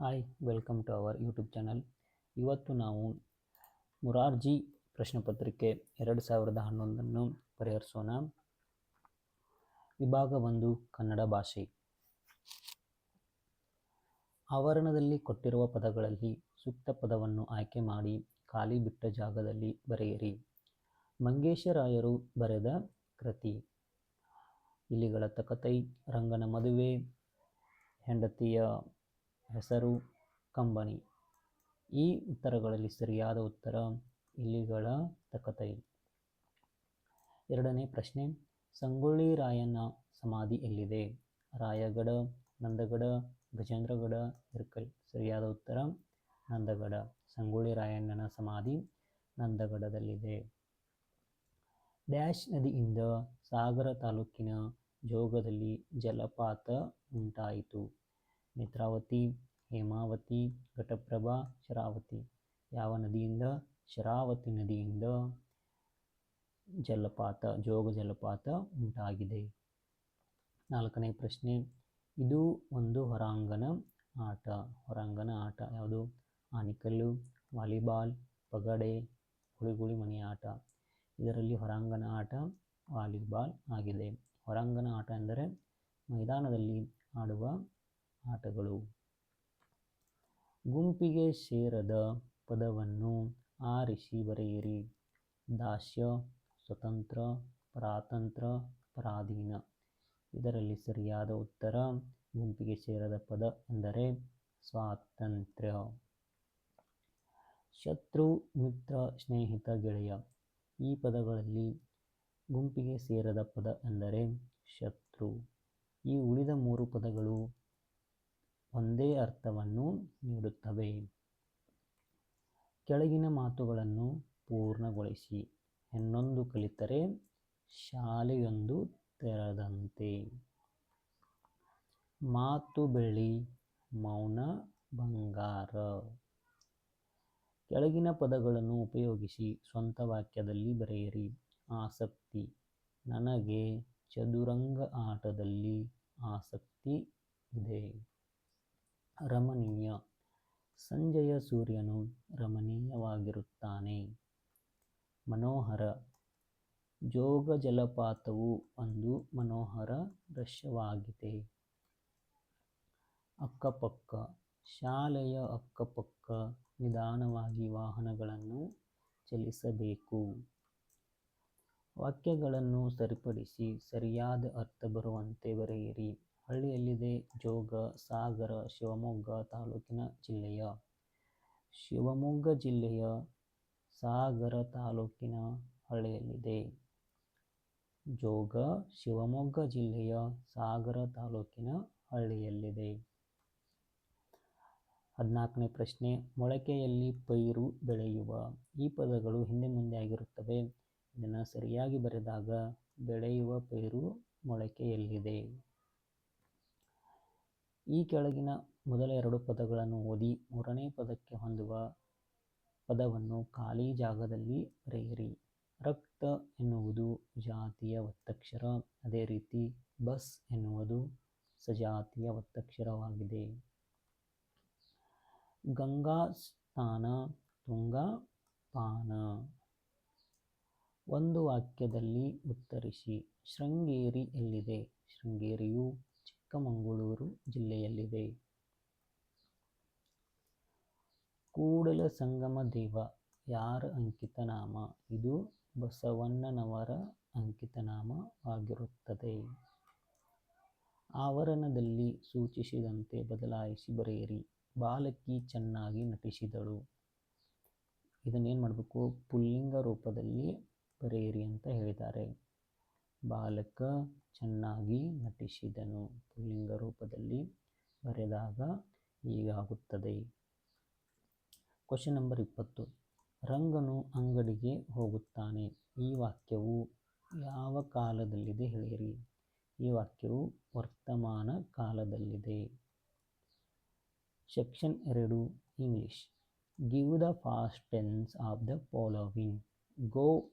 Hi welcome to our YouTube channel ಇವತ್ತು ನಾವು ಮುರಾರ್ಜಿ ಪ್ರಶ್ನೆ ಪತ್ರಿಕೆ ಎರಡು ಸಾವಿರದ ಹನ್ನೊಂದನ್ನು ಪರಿಹರಿಸೋಣ. ವಿಭಾಗ ಒಂದು, ಕನ್ನಡ ಭಾಷೆ. ಆವರಣದಲ್ಲಿ ಕೊಟ್ಟಿರುವ ಪದಗಳಲ್ಲಿ ಸೂಕ್ತ ಪದವನ್ನು ಆಯ್ಕೆ ಮಾಡಿ ಖಾಲಿ ಬಿಟ್ಟ ಜಾಗದಲ್ಲಿ ಬರೆಯಿರಿ. ಮಂಗೇಶರಾಯರು ಬರೆದ ಕೃತಿ. ಇಲಿಗಳ ತಕತೈ, ರಂಗನ ಮದುವೆ, ಹೆಂಡತಿಯ ಹೆಸರು ಕಂಬನಿ. ಈ ಉತ್ತರಗಳಲ್ಲಿ ಸರಿಯಾದ ಉತ್ತರ ಇಲಿಗಳ ತಕತೈ ಎರಡನೇ ಪ್ರಶ್ನೆ, ಸಂಗೊಳ್ಳಿ ರಾಯನ ಸಮಾಧಿ ಎಲ್ಲಿದೆ? ರಾಯಗಡ, ನಂದಗಡ, ಗಜೇಂದ್ರಗಡ, ಇರ್ಕಲ್. ಸರಿಯಾದ ಉತ್ತರ, ನಂದಗಡ. ಸಂಗೊಳ್ಳಿ ರಾಯಣ್ಣನ ಸಮಾಧಿ ನಂದಗಡದಲ್ಲಿದೆ. ಡ್ಯಾಶ್ ನದಿಯಿಂದ ಸಾಗರ ತಾಲೂಕಿನ ಜೋಗದಲ್ಲಿ ಜಲಪಾತ ಉಂಟಾಯಿತು. ನೇತ್ರಾವತಿ, ಹೇಮಾವತಿ, ಘಟಪ್ರಭಾ, ಶರಾವತಿ. ಯಾವ ನದಿಯಿಂದ? ಶರಾವತಿ ನದಿಯಿಂದ ಜಲಪಾತ, ಜೋಗ ಜಲಪಾತ ಉಂಟಾಗಿದೆ. ನಾಲ್ಕನೇ ಪ್ರಶ್ನೆ. ಇದು ಒಂದು ಹೊರಾಂಗಣ ಆಟ. ಹೊರಾಂಗಣ ಆಟ ಯಾವುದು? ಆನಿಕಲ್ಲು, ವಾಲಿಬಾಲ್, ಪಗಡೆ, ಹುಳಿಗುಳಿ ಮನೆ ಆಟ. ಇದರಲ್ಲಿ ಹೊರಾಂಗಣ ಆಟ, ವಾಲಿಬಾಲ್ ಆಗಿದೆ. ಹೊರಾಂಗಣ ಆಟ ಎಂದರೆ ಮೈದಾನದಲ್ಲಿ ಆಡುವ ಆಟಗಳು. ಗುಂಪಿಗೆ ಸೇರದ ಪದವನ್ನು ಆರಿಸಿ ಬರೆಯಿರಿ. ದಾಸ್ಯ, ಸ್ವತಂತ್ರ, ಪರಾತಂತ್ರ, ಪರಾಧೀನ. ಇದರಲ್ಲಿ ಸರಿಯಾದ ಉತ್ತರ ಗುಂಪಿಗೆ ಸೇರದ ಪದ ಎಂದರೆ ಸ್ವಾತಂತ್ರ್ಯ. ಶತ್ರು, ಮಿತ್ರ, ಸ್ನೇಹಿತ, ಗೆಳೆಯ. ಈ ಪದಗಳಲ್ಲಿ ಗುಂಪಿಗೆ ಸೇರದ ಪದ ಎಂದರೆ ಶತ್ರು. ಈ ಉಳಿದ ಮೂರು ಪದಗಳು ಒಂದೇ ಅರ್ಥವನ್ನು ನೀಡುತ್ತವೆ. ಕೆಳಗಿನ ಮಾತುಗಳನ್ನು ಪೂರ್ಣಗೊಳಿಸಿ. ಹೆಣ್ಣೊಂದು ಕಲಿತರೆ ಶಾಲೆಯೊಂದು ತೆರೆದಂತೆ. ಮಾತು ಬೆಳ್ಳಿ, ಮೌನ ಬಂಗಾರ. ಕೆಳಗಿನ ಪದಗಳನ್ನು ಉಪಯೋಗಿಸಿ ಸ್ವಂತ ವಾಕ್ಯದಲ್ಲಿ ಬರೆಯಿರಿ. ಆಸಕ್ತಿ. ನನಗೆ ಚದುರಂಗ ಆಟದಲ್ಲಿ ಆಸಕ್ತಿ ಇದೆ. ರಮಣೀಯ. ಸಂಜೆಯ ಸೂರ್ಯನು ರಮಣೀಯವಾಗಿರುತ್ತಾನೆ. ಮನೋಹರ. ಜೋಗ ಜಲಪಾತವು ಒಂದು ಮನೋಹರ ದೃಶ್ಯವಾಗಿದೆ. ಅಕ್ಕಪಕ್ಕ. ಶಾಲೆಯ ಅಕ್ಕಪಕ್ಕ ನಿಧಾನವಾಗಿ ವಾಹನಗಳನ್ನು ಚಲಿಸಬೇಕು. ವಾಕ್ಯಗಳನ್ನು ಸರಿಪಡಿಸಿ ಸರಿಯಾದ ಅರ್ಥ ಬರುವಂತೆ ಬರೆಯಿರಿ. ಹಳ್ಳಿಯಲ್ಲಿದೆ ಜೋಗ, ಸಾಗರ, ಶಿವಮೊಗ್ಗ ತಾಲೂಕಿನ ಜಿಲ್ಲೆಯ ಶಿವಮೊಗ್ಗ ಜಿಲ್ಲೆಯ ಸಾಗರ ತಾಲೂಕಿನ ಹಳ್ಳಿಯಲ್ಲಿದೆ. ಜೋಗ ಶಿವಮೊಗ್ಗ ಜಿಲ್ಲೆಯ ಸಾಗರ ತಾಲೂಕಿನ ಹಳ್ಳಿಯಲ್ಲಿದೆ. ಹದಿನಾಲ್ಕನೇ ಪ್ರಶ್ನೆ, ಮೊಳಕೆಯಲ್ಲಿ ಪೈರು ಬೆಳೆಯುವ ಈ ಪದಗಳು ಹಿಂದೆ ಮುಂದೆ ಆಗಿರುತ್ತವೆ. ಇದನ್ನು ಸರಿಯಾಗಿ ಬರೆದಾಗ ಬೆಳೆಯುವ ಪೈರು ಮೊಳಕೆಯಲ್ಲಿದೆ. ಈ ಕೆಳಗಿನ ಮೊದಲ ಎರಡು ಪದಗಳನ್ನು ಓದಿ ಮೂರನೇ ಪದಕ್ಕೆ ಹೊಂದುವ ಪದವನ್ನು ಖಾಲಿ ಜಾಗದಲ್ಲಿ ಬರೆಯಿರಿ. ರಕ್ತ ಎನ್ನುವುದು ಜಾತಿಯ ಒತ್ತಕ್ಷರ. ಅದೇ ರೀತಿ ಬಸ್ ಎನ್ನುವುದು ಸಜಾತಿಯ ಒತ್ತಕ್ಷರವಾಗಿದೆ. ಗಂಗಾ ಸ್ನಾನ ತುಂಗಾ ಪಾನ. ಒಂದು ವಾಕ್ಯದಲ್ಲಿ ಉತ್ತರಿಸಿ. ಶೃಂಗೇರಿ ಎಲ್ಲಿದೆ? ಶೃಂಗೇರಿಯು ಚಿಕ್ಕಮಗಳೂರು ಜಿಲ್ಲೆಯಲ್ಲಿದೆ. ಕೂಡಲ ಸಂಗಮ ದೇವ, ಯಾರ ಅಂಕಿತ ನಾಮ ಇದು ಬಸವಣ್ಣನವರ ಅಂಕಿತನಾಮವಾಗಿರುತ್ತದೆ. ಆವರಣದಲ್ಲಿ ಸೂಚಿಸಿದಂತೆ ಬದಲಾಯಿಸಿ ಬರೆಯಿರಿ. ಬಾಲಕಿ ಚೆನ್ನಾಗಿ ನಟಿಸಿದಳು. ಇದನ್ನೇನು ಮಾಡಬೇಕು? ಪುಲ್ಲಿಂಗ ರೂಪದಲ್ಲಿ ಬರೆಯಿರಿ ಅಂತ ಹೇಳಿದ್ದಾರೆ. ಬಾಲಕ ಚೆನ್ನಾಗಿ ನಟಿಸಿದನು. ಪುಲ್ಲಿಂಗ ರೂಪದಲ್ಲಿ ಬರೆದಾಗ ಹೀಗಾಗುತ್ತದೆ. ಕ್ವಶನ್ ನಂಬರ್ ಇಪ್ಪತ್ತು. ರಂಗನು ಅಂಗಡಿಗೆ ಹೋಗುತ್ತಾನೆ. ಈ ವಾಕ್ಯವು ಯಾವ ಕಾಲದಲ್ಲಿದೆ ಹೇಳಿರಿ. ಈ ವಾಕ್ಯವು ವರ್ತಮಾನ ಕಾಲದಲ್ಲಿದೆ. ಸೆಕ್ಷನ್ ಎರಡು, English. Give the past tense of the following. Go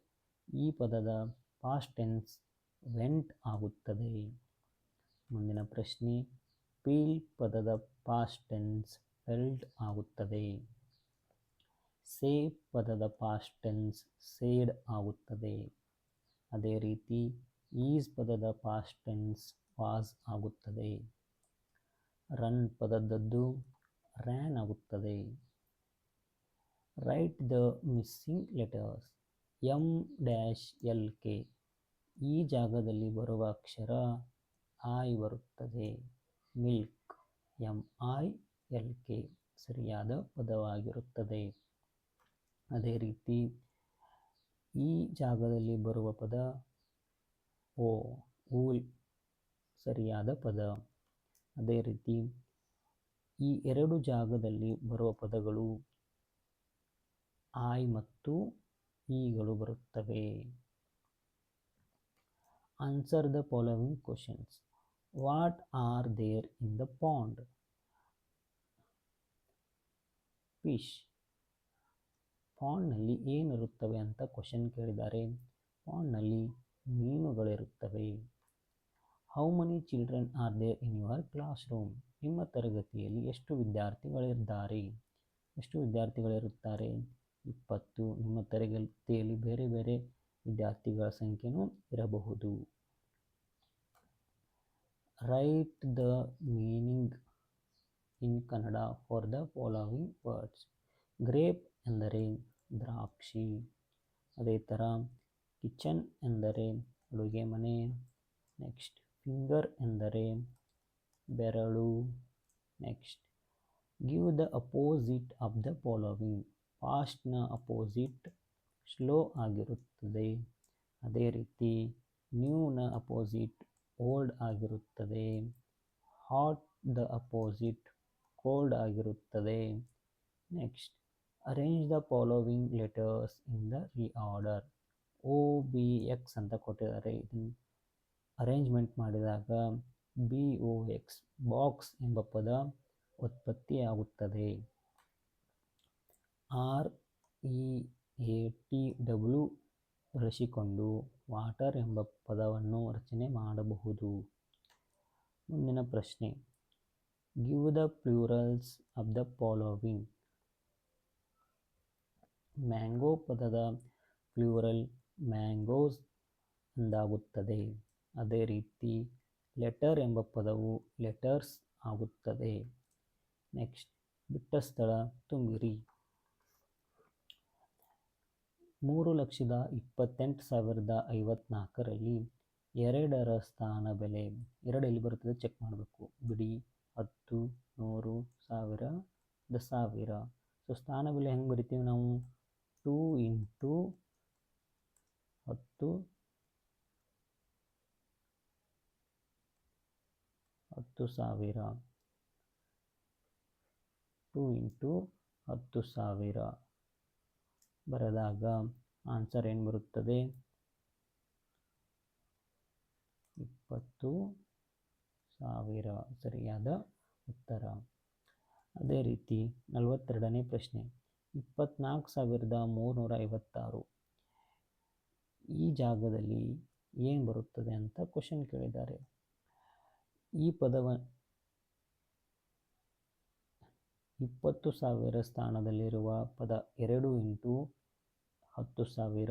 ಈ ಪದದ ಫಾಸ್ಟ್ ಟೆನ್ಸ್ ವೆಂಟ್ ಆಗುತ್ತದೆ. ಮುಂದಿನ ಪ್ರಶ್ನೆ, ಪೀಲ್ ಪದದ ಪಾಸ್ಟ್ ಟೆನ್ಸ್ ಸ್ಪೆಲ್ಡ್ ಆಗುತ್ತದೆ. ಸೇ ಪದದ ಪಾಸ್ಟ್ ಟೆನ್ಸ್ ಸೇಡ್ ಆಗುತ್ತದೆ. ಅದೇ ರೀತಿ, ಈಸ್ ಪದದ ಪಾಸ್ಟ್ ಟೆನ್ಸ್ ವಾಸ್ ಆಗುತ್ತದೆ. ರನ್ ಪದದದ್ದು ರ್ಯಾನ್ ಆಗುತ್ತದೆ. Write the missing letters M dash L K ಈ ಜಾಗದಲ್ಲಿ ಬರುವ ಅಕ್ಷರ ಐ ಬರುತ್ತದೆ. Milk, M I L K ಸರಿಯಾದ ಪದವಾಗಿರುತ್ತದೆ. ಅದೇ ರೀತಿ ಈ ಜಾಗದಲ್ಲಿ ಬರುವ ಪದ ಓ, ಊಲ್ ಸರಿಯಾದ ಪದ. ಅದೇ ರೀತಿ ಈ ಎರಡು ಜಾಗದಲ್ಲಿ ಬರುವ ಪದಗಳು ಆಯ್ ಮತ್ತು ಈಗಳು ಬರುತ್ತವೆ. Answer the following questions. What are there in the pond fish ಪಾಂಡ್ನಲ್ಲಿ ಏನಿರುತ್ತವೆ ಅಂತ ಕ್ವಶನ್ ಕೇಳಿದ್ದಾರೆ. ಪಾಂಡ್ನಲ್ಲಿ ಮೀನುಗಳಿರುತ್ತವೆ. How many children are there in your classroom ನಿಮ್ಮ ತರಗತಿಯಲ್ಲಿ ಎಷ್ಟು ವಿದ್ಯಾರ್ಥಿಗಳಿದ್ದಾರೆ? ಎಷ್ಟು ವಿದ್ಯಾರ್ಥಿಗಳಿರುತ್ತಾರೆ? ಇಪ್ಪತ್ತು. ನಿಮ್ಮ ತರಗತಿಯಲ್ಲಿ ಬೇರೆ ಬೇರೆ ವಿದ್ಯಾರ್ಥಿಗಳ ಸಂಖ್ಯೆನೂ ಇರಬಹುದು. Write the meaning in Kannada for the following words grape ಎಂದರೆ ದ್ರಾಕ್ಷಿ. ಅದೇ ಥರ ಕಿಚನ್ ಎಂದರೆ ಅಡುಗೆ ಮನೆ. ನೆಕ್ಸ್ಟ್ ಫಿಂಗರ್ ಎಂದರೆ ಬೆರಳು. Next give the opposite of the following ಫಾಸ್ಟ್ನ opposite slow ಆಗಿರುತ್ತದೆ ಅದೇ ರೀತಿ ನ್ಯೂನ ಅಪೋಸಿಟ್ ಓಲ್ಡ್ ಆಗಿರುತ್ತದೆ. ಹಾಟ್ ದ ಅಪೋಸಿಟ್ ಕೋಲ್ಡ್ ಆಗಿರುತ್ತದೆ. Next arrange the following letters in the reorder O B X ಅಂತ ಕೊಟ್ಟಿದ್ದಾರೆ. ಇದನ್ನು ಅರೇಂಜ್ಮೆಂಟ್ ಮಾಡಿದಾಗ ಬಿ ಒ ಎಕ್ಸ್ ಬಾಕ್ಸ್ ಎಂಬ ಪದ ಉತ್ಪತ್ತಿಯಾಗುತ್ತದೆ R E A T W ಬಳಸಿಕೊಂಡು ವಾಟರ್ ಎಂಬ ಪದವನ್ನು ರಚನೆ ಮಾಡಬಹುದು. ಮುಂದಿನ ಪ್ರಶ್ನೆ. Give the plurals of the following mango ಪದದ ಪ್ಲೂರಲ್ ಮ್ಯಾಂಗೋಸ್ ಎಂದಾಗುತ್ತದೆ ಅದೇ ರೀತಿ ಲೆಟರ್ ಎಂಬ ಪದವು ಲೆಟರ್ಸ್ ಆಗುತ್ತದೆ. ನೆಕ್ಸ್ಟ್ ಬಿಟ್ಟ ಸ್ಥಳ ತುಂಬಿರಿ. ಮೂರು ಲಕ್ಷದ ಇಪ್ಪತ್ತೆಂಟು ಸಾವಿರದ ಐವತ್ನಾಲ್ಕರಲ್ಲಿ ಎರಡರ ಸ್ಥಾನ ಬೆಲೆ ಎರಡು ಎಲ್ಲಿ ಬರುತ್ತದೆ. ಚೆಕ್ ಮಾಡಬೇಕು. ಬಿಡಿ ಹತ್ತು ನೂರು ಸಾವಿರ, ದ ಸಾವಿರ. ಸೊ, ಸ್ಥಾನ ಬೆಲೆ ಹೆಂಗೆ ಬರಿತೀವಿ ನಾವು? ಟೂ ಇಂಟು ಹತ್ತು ಹತ್ತು ಸಾವಿರ. ಟೂ ಇಂಟು ಹತ್ತು ಸಾವಿರ. ಬರೆದಾಗ ಆನ್ಸರ್ ಏನು ಬರುತ್ತದೆ? ಇಪ್ಪತ್ತು ಸಾವಿರ ಸರಿಯಾದ ಉತ್ತರ. ಅದೇ ರೀತಿ ನಲವತ್ತೆರಡನೇ ಪ್ರಶ್ನೆ. ಇಪ್ಪತ್ನಾಲ್ಕು ಸಾವಿರದ ಮೂರುನೂರ ಐವತ್ತಾರು. ಈ ಜಾಗದಲ್ಲಿ ಏನು ಬರುತ್ತದೆ ಅಂತ ಕ್ವಶನ್ ಕೇಳಿದ್ದಾರೆ. ಈ ಪದವ ಇಪ್ಪತ್ತು ಸಾವಿರ ಸ್ಥಾನದಲ್ಲಿರುವ ಪದ ಎರಡು ಇಂಟು ಹತ್ತು ಸಾವಿರ.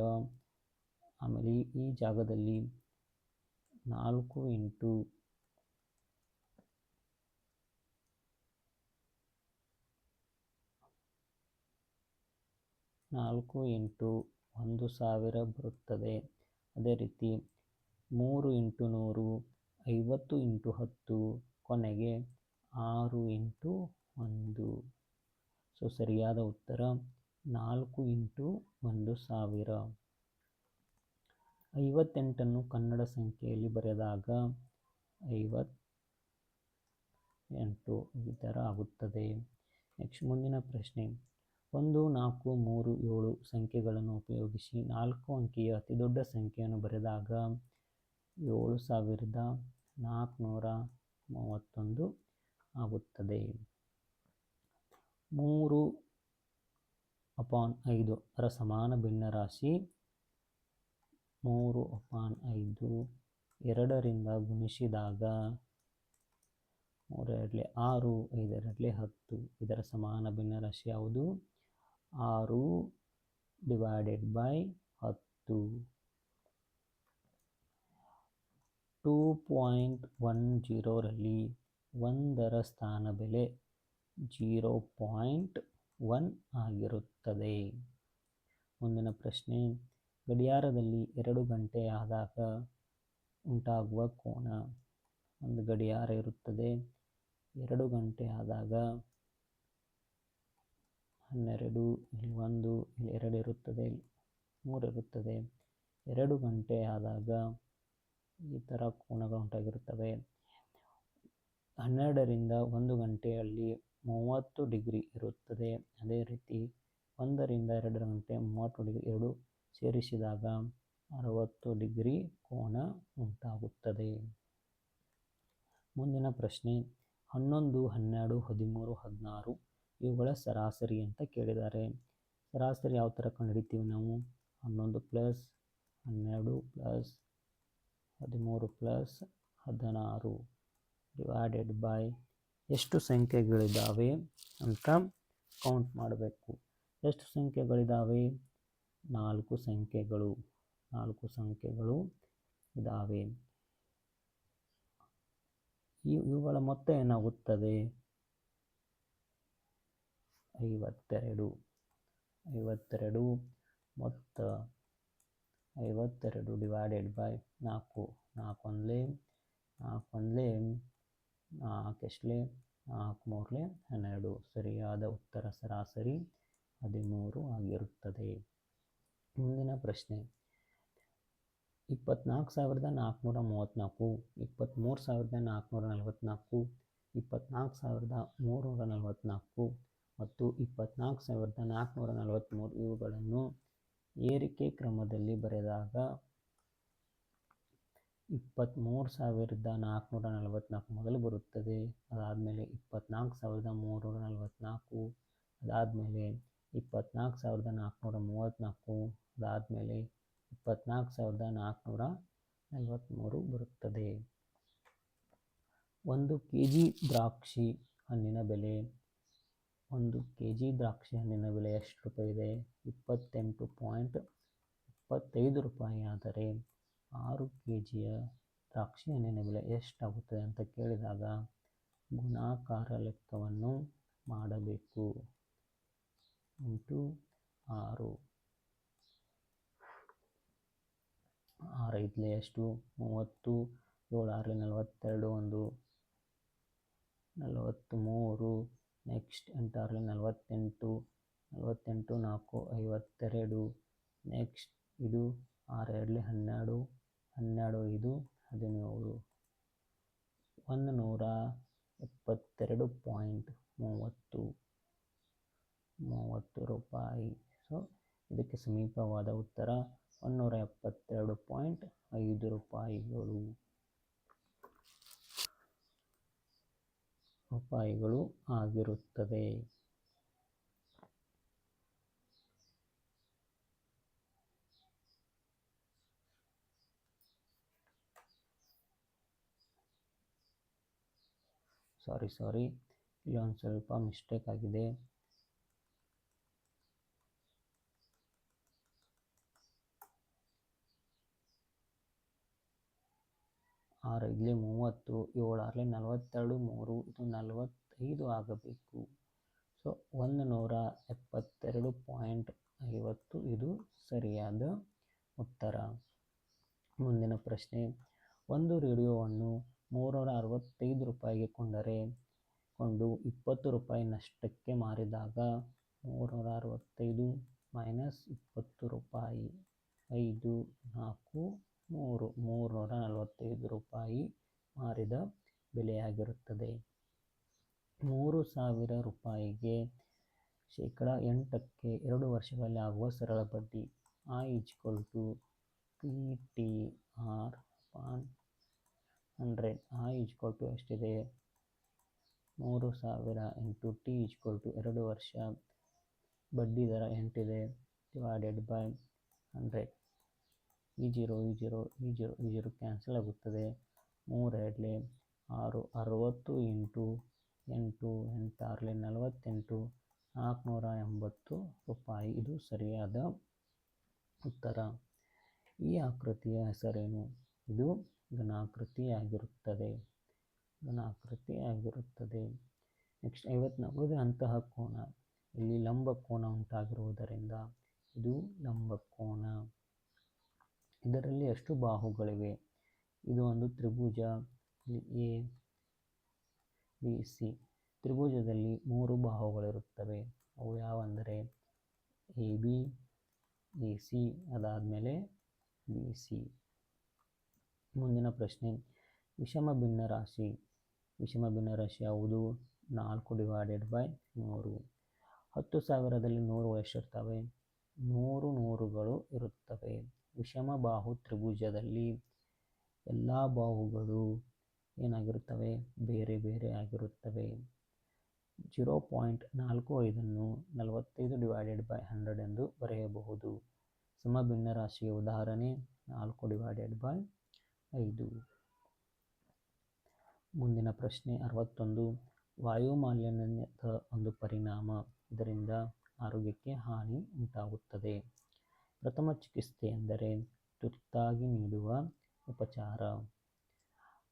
ಆಮೇಲೆ ಈ- ಜಾಗದಲ್ಲಿ ನಾಲ್ಕು ಇಂಟು ನಾಲ್ಕು ಇಂಟು ಒಂದು ಸಾವಿರ ಬರುತ್ತದೆ. ಅದೇ ರೀತಿ ಮೂರು ಇಂಟು ನೂರು, ಐವತ್ತು ಇಂಟು ಹತ್ತು, ಕೊನೆಗೆ ಆರು ಇಂಟು ಒಂದು. ಸೊ ಸರಿಯಾದ ಉತ್ತರ ನಾಲ್ಕು ಇಂಟು ಒಂದು ಸಾವಿರ. ಐವತ್ತೆಂಟನ್ನು ಕನ್ನಡ ಸಂಖ್ಯೆಯಲ್ಲಿ ಬರೆದಾಗ ಐವತ್ ಎಂಟು ಈ ಥರ ಆಗುತ್ತದೆ. ನೆಕ್ಸ್ಟ್ ಮುಂದಿನ ಪ್ರಶ್ನೆ. ಒಂದು, ನಾಲ್ಕು, ಮೂರು, ಏಳು ಸಂಖ್ಯೆಗಳನ್ನು ಉಪಯೋಗಿಸಿ ನಾಲ್ಕು ಅಂಕಿಯ ಅತಿದೊಡ್ಡ ಸಂಖ್ಯೆಯನ್ನು ಬರೆದಾಗ ಏಳು ಸಾವಿರದ ನಾಲ್ಕುನೂರ ಮೂವತ್ತೊಂದು ಆಗುತ್ತದೆ. ಮೂರು ಅಪಾನ್ ಐದು ಅದರ ಸಮಾನ ಭಿನ್ನರಾಶಿ ಮೂರು ಅಪಾನ್ ಐದು ಎರಡರಿಂದ ಗುಣಿಸಿದಾಗ ಮೂರೆರಡಲೆ ಆರು ಐದೆರಡಲೆ ಹತ್ತು. ಇದರ ಸಮಾನ ಭಿನ್ನರಾಶಿ ಯಾವುದು? ಆರು ಡಿವೈಡೆಡ್ ಬೈ ಹತ್ತು. ಟೂ ಪಾಯಿಂಟ್ ಒನ್ ಜೀರೋರಲ್ಲಿ ಒಂದರ ಸ್ಥಾನ ಬೆಲೆ ಜೀರೋ ಪಾಯಿಂಟ್ ಒನ್ ಆಗಿರುತ್ತದೆ. ಮುಂದಿನ ಪ್ರಶ್ನೆ, ಗಡಿಯಾರದಲ್ಲಿ ಎರಡು ಗಂಟೆ ಆದಾಗ ಉಂಟಾಗುವ ಕೋನ? ಒಂದು ಗಡಿಯಾರ ಇರುತ್ತದೆ, ಎರಡು ಗಂಟೆ ಆದಾಗ ಹನ್ನೆರಡು, ಇಲ್ಲಿ ಒಂದು, ಇಲ್ಲಿ ಎರಡು ಇರುತ್ತದೆ ಮೂರು ಇರುತ್ತದೆ. ಎರಡು ಗಂಟೆ ಆದಾಗ ಈ ಥರ ಕೋಣಗಳು ಉಂಟಾಗಿರುತ್ತವೆ. ಹನ್ನೆರಡರಿಂದ ಒಂದು ಗಂಟೆಯಲ್ಲಿ ಮೂವತ್ತು ಡಿಗ್ರಿ ಇರುತ್ತದೆ. ಅದೇ ರೀತಿ ಒಂದರಿಂದ ಎರಡರ ಗಂಟೆ ಮೂವತ್ತು ಡಿಗ್ರಿ ಎರಡು ಸೇರಿಸಿದಾಗ ಅರವತ್ತು ಡಿಗ್ರಿ ಕೋನ ಉಂಟಾಗುತ್ತದೆ. ಮುಂದಿನ ಪ್ರಶ್ನೆ, ಹನ್ನೊಂದು, ಹನ್ನೆರಡು, ಹದಿಮೂರು, ಹದಿನಾರು ಇವುಗಳ ಸರಾಸರಿ ಅಂತ ಕೇಳಿದ್ದಾರೆ. ಸರಾಸರಿ ಯಾವ ಥರ ಕಂಡುಹಿಡಿತೀವಿ ನಾವು? ಹನ್ನೊಂದು ಪ್ಲಸ್ ಹನ್ನೆರಡು ಪ್ಲಸ್ ಹದಿಮೂರು ಪ್ಲಸ್ ಹದಿನಾರು ಡಿವೈಡೆಡ್ ಬೈ ಎಷ್ಟು ಸಂಖ್ಯೆಗಳಿದ್ದಾವೆ ಅಂತ ಕೌಂಟ್ ಮಾಡಬೇಕು. ಎಷ್ಟು ಸಂಖ್ಯೆಗಳಿದ್ದಾವೆ ನಾಲ್ಕು ಸಂಖ್ಯೆಗಳು. ನಾಲ್ಕು ಸಂಖ್ಯೆಗಳು ಇದ್ದಾವೆ ಇವು, ಇವುಗಳ ಮೊತ್ತ ಏನಾಗುತ್ತದೆ? ಐವತ್ತೆರಡು. ಐವತ್ತೆರಡು ಮೊತ್ತ ಐವತ್ತೆರಡು ಡಿವೈಡೆಡ್ ಬೈ ನಾಲ್ಕು. ನಾಲ್ಕು ಒಂದಲೇ ನಾಲ್ಕು ಎಷ್ಟಲೇ ಹನ್ನೆರಡು ಸರಿಯಾದ ಉತ್ತರ ಸರಾಸರಿ ಹದಿಮೂರು ಆಗಿರುತ್ತದೆ. ಮುಂದಿನ ಪ್ರಶ್ನೆ. ಇಪ್ಪತ್ನಾಲ್ಕು ಸಾವಿರದ ನಾಲ್ಕುನೂರ ಮೂವತ್ತ್ನಾಲ್ಕು ಇಪ್ಪತ್ತ್ಮೂರು ಸಾವಿರದ ನಾಲ್ಕುನೂರ ನಲವತ್ತ್ನಾಲ್ಕು, ಇಪ್ಪತ್ನಾಲ್ಕು ಸಾವಿರದ ಮೂರುನೂರ ನಲವತ್ತ್ನಾಲ್ಕು ಮತ್ತು ಇಪ್ಪತ್ನಾಲ್ಕು ಸಾವಿರದ ನಾಲ್ಕುನೂರ ನಲವತ್ತ್ಮೂರು ಇವುಗಳನ್ನು ಏರಿಕೆ ಕ್ರಮದಲ್ಲಿ ಬರೆದಾಗ ಇಪ್ಪತ್ತ್ಮೂರು ಸಾವಿರದ ನಾಲ್ಕುನೂರ ನಲವತ್ತ್ನಾಲ್ಕು ಮೊದಲು ಬರುತ್ತದೆ. ಅದಾದಮೇಲೆ ಇಪ್ಪತ್ನಾಲ್ಕು ಸಾವಿರದ ಮೂರುನೂರ ನಲವತ್ತ್ನಾಲ್ಕು ಅದಾದಮೇಲೆ ಇಪ್ಪತ್ನಾಲ್ಕು ಸಾವಿರದ ನಾಲ್ಕುನೂರ ಮೂವತ್ತ್ನಾಲ್ಕು ಅದಾದಮೇಲೆ ಇಪ್ಪತ್ನಾಲ್ಕು ಸಾವಿರದ ನಾಲ್ಕುನೂರ ನಲವತ್ತ್ಮೂರು ಬರುತ್ತದೆ. ಒಂದು ಕೆ ಜಿ ದ್ರಾಕ್ಷಿ ಹಣ್ಣಿನ ಬೆಲೆ, ಒಂದು ಕೆ ಜಿ ದ್ರಾಕ್ಷಿ ಹಣ್ಣಿನ ಬೆಲೆ ಎಷ್ಟು ರೂಪಾಯಿ ಇದೆ? ಇಪ್ಪತ್ತೆಂಟು ಪಾಯಿಂಟ್ ಇಪ್ಪತ್ತೈದು ರೂಪಾಯಿ ಆದರೆ ಆರು ಕೆ ಜಿಯ ದ್ರಾಕ್ಷಿ ಹಣ್ಣಿನ ಬೆಲೆ ಎಷ್ಟಾಗುತ್ತದೆ ಅಂತ ಕೇಳಿದಾಗ ಗುಣಾಕಾರ ಲೆಕ್ಕವನ್ನು ಮಾಡಬೇಕು. ಇಂಟು ಆರು. ಆರು ಐದಲೇ ಎಷ್ಟು? ಮೂವತ್ತು. ಏಳು ಆರಲೆ ನಲವತ್ತೆರಡು. ಒಂದು. ನಲವತ್ತ್ಮೂರು. ನೆಕ್ಸ್ಟ್ ಎಂಟಾರಲೆ ನಲವತ್ತೆಂಟು. ನಲವತ್ತೆಂಟು ನಾಲ್ಕು ಐವತ್ತೆರಡು. ನೆಕ್ಸ್ಟ್ ಇದು ಆರು ಎರಡಲೆ ಹನ್ನೆರಡು. ಹನ್ನೆರಡು ಐದು ಹದಿನೇಳು. ಒಂದು ನೂರ ಎಪ್ಪತ್ತೆರಡು ಪಾಯಿಂಟ್ ಮೂವತ್ತು ಮೂವತ್ತು ರೂಪಾಯಿ. ಸೊ ಇದಕ್ಕೆ ಸಮೀಪವಾದ ಉತ್ತರ ಒಂದುನೂರ ಎಪ್ಪತ್ತೆರಡು ಪಾಯಿಂಟ್ ಐದು ರೂಪಾಯಿಗಳು. ರೂಪಾಯಿಗಳು ಆಗಿರುತ್ತದೆ ಸಾರಿ ಸಾರಿ ಇಲ್ಲಿ ಒಂದು ಸ್ವಲ್ಪ ಮಿಸ್ಟೇಕ್ ಆಗಿದೆ. ಆರು, ಇಲ್ಲಿ ಮೂವತ್ತು, ಏಳು ಆರಲೆ ನಲವತ್ತೆರಡು, ಮೂರು, ಇದು ನಲವತ್ತೈದು ಆಗಬೇಕು. ಸೊ ಒಂದು ನೂರ ಎಪ್ಪತ್ತೆರಡು ಪಾಯಿಂಟ್ ಐವತ್ತು, ಇದು ಸರಿಯಾದ ಉತ್ತರ. ಮುಂದಿನ ಪ್ರಶ್ನೆ. ಒಂದು ರೇಡಿಯೋವನ್ನು ಮೂರುನೂರ ಅರವತ್ತೈದು ರೂಪಾಯಿಗೆ ಕೊಂಡರೆ ಕೊಂಡು ಇಪ್ಪತ್ತು ರೂಪಾಯಿ ನಷ್ಟಕ್ಕೆ ಮಾರಿದಾಗ ಮೂರುನೂರ ಅರವತ್ತೈದು ಮೈನಸ್ ಇಪ್ಪತ್ತು ರೂಪಾಯಿ ಐದು ನಾಲ್ಕು ಮೂರು ಮೂರುನೂರ ನಲವತ್ತೈದು ರೂಪಾಯಿ ಮಾರಿದ ಬೆಲೆಯಾಗಿರುತ್ತದೆ. ಮೂರು ಸಾವಿರ ರೂಪಾಯಿಗೆ ಶೇಕಡ ಎಂಟಕ್ಕೆ ಎರಡು ವರ್ಷಗಳಲ್ಲಿ ಆಗುವ ಸರಳ ಬಡ್ಡಿ I equal to P T R upon hundred I equal to ಎಷ್ಟಿದೆ? ಮೂರು ಸಾವಿರ ಇಂಟು ಟಿ ಈಜ್ವಲ್ ಟು ಎರಡು ವರ್ಷ. ಬಡ್ಡಿ ದರ ಎಂಟಿದೆ. Divided by hundred. ಈ ಜೀರೋ ಈ ಜೀರೋ ಈ ಜೀರೋ ಈ ಜೀರೋ ಕ್ಯಾನ್ಸಲ್ ಆಗುತ್ತದೆ. ಮೂರೆರಡಲೆ ಆರು, ಅರವತ್ತು ಇಂಟು ಎಂಟು ಎಂಟಾರಲೆ ನಲವತ್ತೆಂಟು, ನಾಲ್ಕುನೂರ ಎಂಬತ್ತು ರೂಪಾಯಿ. ಇದು ಸರಿಯಾದ ಉತ್ತರ. ಈ ಆಕೃತಿಯ ಹೆಸರೇನು? ಇದು ಘನಾಕೃತಿಯಾಗಿರುತ್ತದೆ. ಘನಾಕೃತಿಯಾಗಿರುತ್ತದೆ. ನೆಕ್ಸ್ಟ್ ಐವತ್ನಾಲ್ಕು ಅಂತಹ ಕೋನ. ಇಲ್ಲಿ ಲಂಬ ಕೋನ ಉಂಟಾಗಿರುವುದರಿಂದ ಇದು ಲಂಬ ಕೋನ. ಇದರಲ್ಲಿ ಎಷ್ಟು ಬಾಹುಗಳಿವೆ. ಇದು ಒಂದು ತ್ರಿಭುಜ. ಎ ಬಿ ಸಿ ತ್ರಿಭುಜದಲ್ಲಿ ಮೂರು ಬಾಹುಗಳಿರುತ್ತವೆ. ಅವು ಯಾವಂದರೆ ಎ ಬಿ ಎ ಸಿ ಅದಾದಮೇಲೆ ಬಿ ಸಿ ಮುಂದಿನ ಪ್ರಶ್ನೆ, ವಿಷಮ ಭಿನ್ನ ರಾಶಿ. ವಿಷಮ ಭಿನ್ನ ರಾಶಿ ಯಾವುದು? ನಾಲ್ಕು ಡಿವೈಡೆಡ್ ಬೈ ನೂರು ಹತ್ತು ಸಾವಿರದಲ್ಲಿ ನೂರು ಎಷ್ಟಿರ್ತವೆ? ನೂರು ನೂರುಗಳು ಇರುತ್ತವೆ. ವಿಷಮ ಬಾಹು ತ್ರಿಭುಜದಲ್ಲಿ ಎಲ್ಲ ಬಾಹುಗಳು ಏನಾಗಿರುತ್ತವೆ? ಬೇರೆ ಬೇರೆ ಆಗಿರುತ್ತವೆ. ಜೀರೋ ಪಾಯಿಂಟ್ ನಾಲ್ಕು ಐದನ್ನು ನಲವತ್ತೈದು ಡಿವೈಡೆಡ್ ಬೈ ಹಂಡ್ರೆಡ್ ಎಂದು ಬರೆಯಬಹುದು. ಸಮಭಿನ್ನ ರಾಶಿಯ ಉದಾಹರಣೆ, ನಾಲ್ಕು ಡಿವೈಡೆಡ್ ಬೈ ಐದು. ಮುಂದಿನ ಪ್ರಶ್ನೆ ಅರವತ್ತೊಂದು. ವಾಯುಮಾಲಿನ್ಯದ ಒಂದು ಪರಿಣಾಮ ಇದರಿಂದ ಆರೋಗ್ಯಕ್ಕೆ ಹಾನಿ ಉಂಟಾಗುತ್ತದೆ. ಪ್ರಥಮ ಚಿಕಿತ್ಸೆ ಎಂದರೆ ತುರ್ತಾಗಿ ನೀಡುವ ಉಪಚಾರ.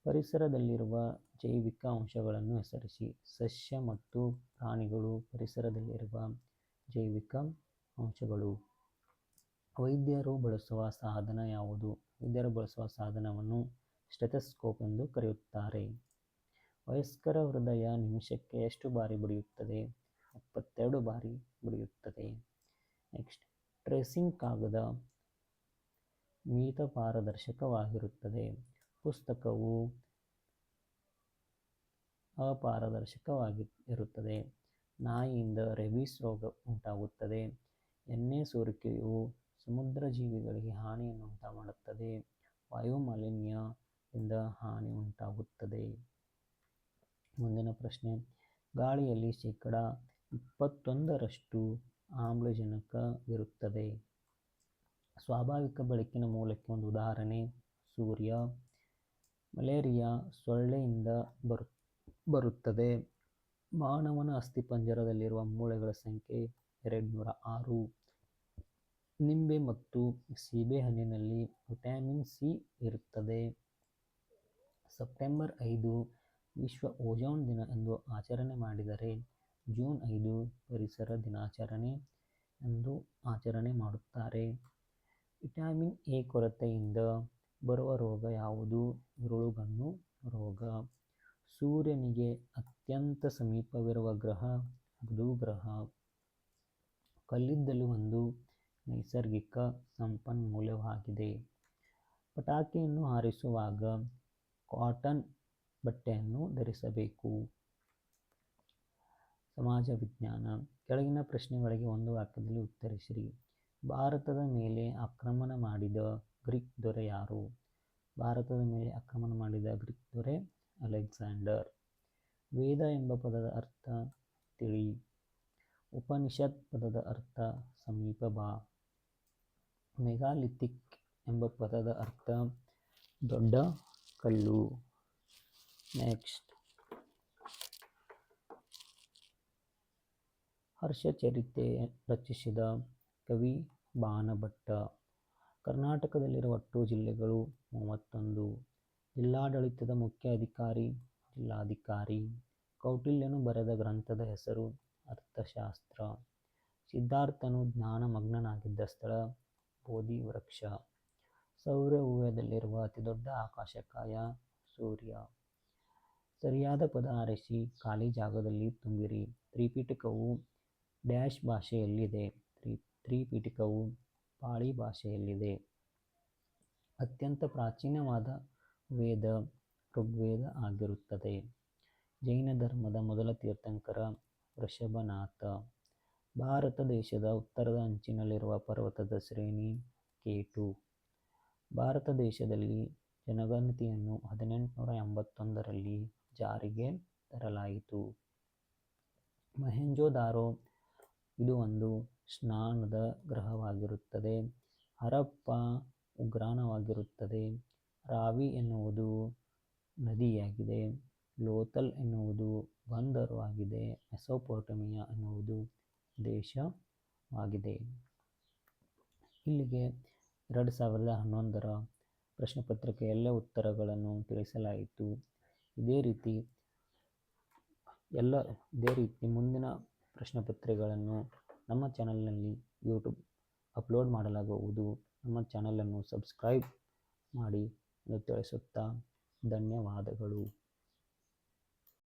ಪರಿಸರದಲ್ಲಿರುವ ಜೈವಿಕ ಅಂಶಗಳನ್ನು ಹೆಸರಿಸಿ. ಸಸ್ಯ ಮತ್ತು ಪ್ರಾಣಿಗಳು ಪರಿಸರದಲ್ಲಿರುವ ಜೈವಿಕ ಅಂಶಗಳು. ವೈದ್ಯರು ಬಳಸುವ ಸಾಧನ ಯಾವುದು? ವೈದ್ಯರು ಬಳಸುವ ಸಾಧನವನ್ನು ಸ್ಟೆಥಸ್ಕೋಪ್ ಎಂದು ಕರೆಯುತ್ತಾರೆ. ವಯಸ್ಕರ ಹೃದಯ ನಿಮಿಷಕ್ಕೆ ಎಷ್ಟು ಬಾರಿ ಬಡಿಯುತ್ತದೆ? ಎಪ್ಪತ್ತೆರಡು ಬಾರಿ ಬಡಿಯುತ್ತದೆ. ನೆಕ್ಸ್ಟ್, ಟ್ರೇಸಿಂಗ್ ಕಾಗದ ಮಿತ ಪಾರದರ್ಶಕವಾಗಿರುತ್ತದೆ ಪುಸ್ತಕವು ಅಪಾರದರ್ಶಕವಾಗಿ ಇರುತ್ತದೆ ನಾಯಿಯಿಂದ ರೆಬೀಸ್ ರೋಗ ಉಂಟಾಗುತ್ತದೆ. ಎಣ್ಣೆ ಸೋರಿಕೆಯು ಸಮುದ್ರ ಜೀವಿಗಳಿಗೆ ಹಾನಿಯನ್ನು ಉಂಟುಮಾಡುತ್ತದೆ ವಾಯು ಮಾಲಿನ್ಯದಿಂದ ಹಾನಿ ಉಂಟಾಗುತ್ತದೆ ಮುಂದಿನ ಪ್ರಶ್ನೆ. ಗಾಳಿಯಲ್ಲಿ ಶೇಕಡ ಇಪ್ಪತ್ತೊಂದರಷ್ಟು ಆಮ್ಲಜನಕವಿರುತ್ತದೆ. ಸ್ವಾಭಾವಿಕ ಬೆಳಕಿನ ಮೂಲಕ್ಕೆ ಒಂದು ಉದಾಹರಣೆ. ಸೂರ್ಯ ಮಲೇರಿಯಾ ಸೊಳ್ಳೆಯಿಂದ ಬರು, ಬರುತ್ತದೆ. ಮಾನವನ ಅಸ್ಥಿಪಂಜರದಲ್ಲಿರುವ ಮೂಳೆಗಳ ಸಂಖ್ಯೆ ಎರಡುನೂರ ಆರು. ನಿಂಬೆ ಮತ್ತು ಸೀಬೆಹಣ್ಣಿನಲ್ಲಿ ವಿಟಮಿನ್ ಸಿ ಇರುತ್ತದೆ. ಸೆಪ್ಟೆಂಬರ್ ಐದು ವಿಶ್ವ ಓಜೋನ್ ದಿನ ಎಂದು ಆಚರಣೆ ಮಾಡಿದರೆ ಜೂನ್ ಐದು ಪರಿಸರ ದಿನಾಚರಣೆ ಎಂದು ಆಚರಣೆ ಮಾಡುತ್ತಾರೆ. ವಿಟಮಿನ್ ಎ ಕೊರತೆಯಿಂದ ಬರುವ ರೋಗ ಯಾವುದು? ಇರುಳುಗಣ್ಣು ರೋಗ. ಸೂರ್ಯನಿಗೆ ಅತ್ಯಂತ ಸಮೀಪವಿರುವ ಗ್ರಹ ಬುಧು ಗ್ರಹ. ಕಲ್ಲಿದ್ದಲು ಒಂದು ನೈಸರ್ಗಿಕ ಸಂಪನ್ಮೂಲವಾಗಿದೆ. ಪಟಾಕಿಯನ್ನು ಹಾರಿಸುವಾಗ ಕಾಟನ್ ಬಟ್ಟೆಯನ್ನು ಧರಿಸಬೇಕು. ಸಮಾಜ ವಿಜ್ಞಾನ, ಕೆಳಗಿನ ಪ್ರಶ್ನೆಗಳಿಗೆ ಒಂದು ವಾಕ್ಯದಲ್ಲಿ ಉತ್ತರಿಸಿರಿ. ಭಾರತದ ಮೇಲೆ ಆಕ್ರಮಣ ಮಾಡಿದ ಗ್ರೀಕ್ ದೊರೆ ಯಾರು? ಭಾರತದ ಮೇಲೆ ಆಕ್ರಮಣ ಮಾಡಿದ ಗ್ರೀಕ್ ದೊರೆ ಅಲೆಕ್ಸಾಂಡರ್. ವೇದ ಎಂಬ ಪದದ ಅರ್ಥ ತಿಳಿ ಉಪನಿಷತ್ ಪದದ ಅರ್ಥ ಸಮೀಪ ಮೆಗಾಲಿಥಿಕ್ ಎಂಬ ಪದದ ಅರ್ಥ ದೊಡ್ಡ ಕಲ್ಲು. ನೆಕ್ಸ್ಟ್. ಹರ್ಷಚರಿತೆ ರಚಿಸಿದ ಕವಿ ಬಾಣಭಟ್ಟ ಕರ್ನಾಟಕದಲ್ಲಿರುವ ಒಟ್ಟು ಜಿಲ್ಲೆಗಳು ಮೂವತ್ತೊಂದು. ಜಿಲ್ಲಾಡಳಿತದ ಮುಖ್ಯ ಅಧಿಕಾರಿ, ಜಿಲ್ಲಾಧಿಕಾರಿ. ಕೌಟಿಲ್ಯನು ಬರೆದ ಗ್ರಂಥದ ಹೆಸರು ಅರ್ಥಶಾಸ್ತ್ರ. ಸಿದ್ಧಾರ್ಥನು ಜ್ಞಾನಮಗ್ನನಾಗಿದ್ದ ಸ್ಥಳ ಬೋಧಿ ವೃಕ್ಷ ಸೌರ ಸೌರವ್ಯೂಹದಲ್ಲಿರುವ ಅತಿದೊಡ್ಡ ಆಕಾಶಕಾಯ ಸೂರ್ಯ. ಸರಿಯಾದ ಪದ ಆರಿಸಿ ಖಾಲಿ ಜಾಗದಲ್ಲಿ ತುಂಬಿರಿ. ತ್ರಿಪೀಠಕವು ಡ್ಯಾಶ್ ಭಾಷೆಯಲ್ಲಿದೆ. ತ್ರಿ, ತ್ರಿಪಿಟಕವು ಪಾಳಿ ಭಾಷೆಯಲ್ಲಿದೆ. ಅತ್ಯಂತ ಪ್ರಾಚೀನವಾದ ವೇದ ಋಗ್ವೇದ ಆಗಿರುತ್ತದೆ. ಜೈನ ಧರ್ಮದ ಮೊದಲ ತೀರ್ಥಂಕರ ವೃಷಭನಾಥ. ಭಾರತ ದೇಶದ ಉತ್ತರದ ಅಂಚಿನಲ್ಲಿರುವ ಪರ್ವತದ ಶ್ರೇಣಿ ಕೇಟು ಭಾರತ ದೇಶದಲ್ಲಿ ಜನಗಣತಿಯನ್ನು ಹದಿನೆಂಟುನೂರ ಎಂಬತ್ತೊಂದರಲ್ಲಿ ಜಾರಿಗೆ ತರಲಾಯಿತು. ಮಹೆಂಜೋದಾರೋ ಇದು ಒಂದು ಸ್ನಾನದ ಗ್ರಹವಾಗಿರುತ್ತದೆ. ಹರಪ್ಪ ಉಗ್ರಾಣವಾಗಿರುತ್ತದೆ. ರಾವಿ ಎನ್ನುವುದು ನದಿಯಾಗಿದೆ. ಲೋತಲ್ ಎನ್ನುವುದು ಬಂದರು ಆಗಿದೆ ಮೆಸೊಪೊಟಮಿಯಾ ಎನ್ನುವುದು ದೇಶವಾಗಿದೆ. ಇಲ್ಲಿಗೆ ಎರಡು ಸಾವಿರದ ಹನ್ನೊಂದರ ಪ್ರಶ್ನೆ ಪತ್ರಿಕೆಯಲ್ಲೇ ಉತ್ತರಗಳನ್ನು ತಿಳಿಸಲಾಯಿತು. ಇದೇ ರೀತಿ ಎಲ್ಲ, ಇದೇ ರೀತಿ ಮುಂದಿನ ಪ್ರಶ್ನೆ ಪತ್ರಿಕೆಗಳನ್ನು ನಮ್ಮ ಚಾನಲ್ನಲ್ಲಿ ಯೂಟ್ಯೂಬ್ ಅಪ್ಲೋಡ್ ಮಾಡಲಾಗುವುದು. ನಮ್ಮ ಚಾನಲನ್ನು ಸಬ್ಸ್ಕ್ರೈಬ್ ಮಾಡಿ ತಿಳಿಸುತ್ತಾ ಧನ್ಯವಾದಗಳು.